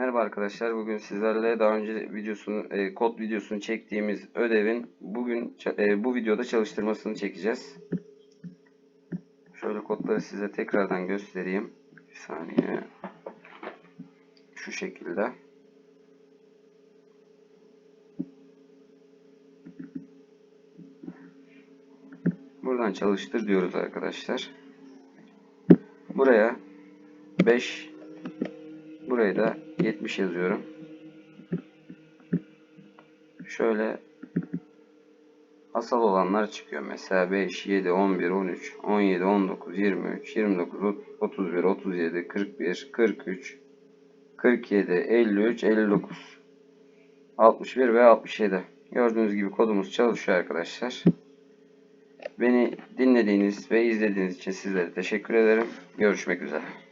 Merhaba arkadaşlar. Bugün sizlerle daha önce videosunu, e, kod videosunu çektiğimiz ödevin bugün e, bu videoda çalıştırmasını çekeceğiz. Şöyle kodları size tekrardan göstereyim. Bir saniye. Şu şekilde. Buradan çalıştır diyoruz arkadaşlar. Buraya 5 Buraya da 70 yazıyorum. Şöyle asal olanlar çıkıyor. Mesela 5, 7, 11, 13, 17, 19, 23, 29, 31, 37, 41, 43, 47, 53, 59, 61 ve 67. Gördüğünüz gibi kodumuz çalışıyor arkadaşlar. Beni dinlediğiniz ve izlediğiniz için sizlere teşekkür ederim. Görüşmek üzere.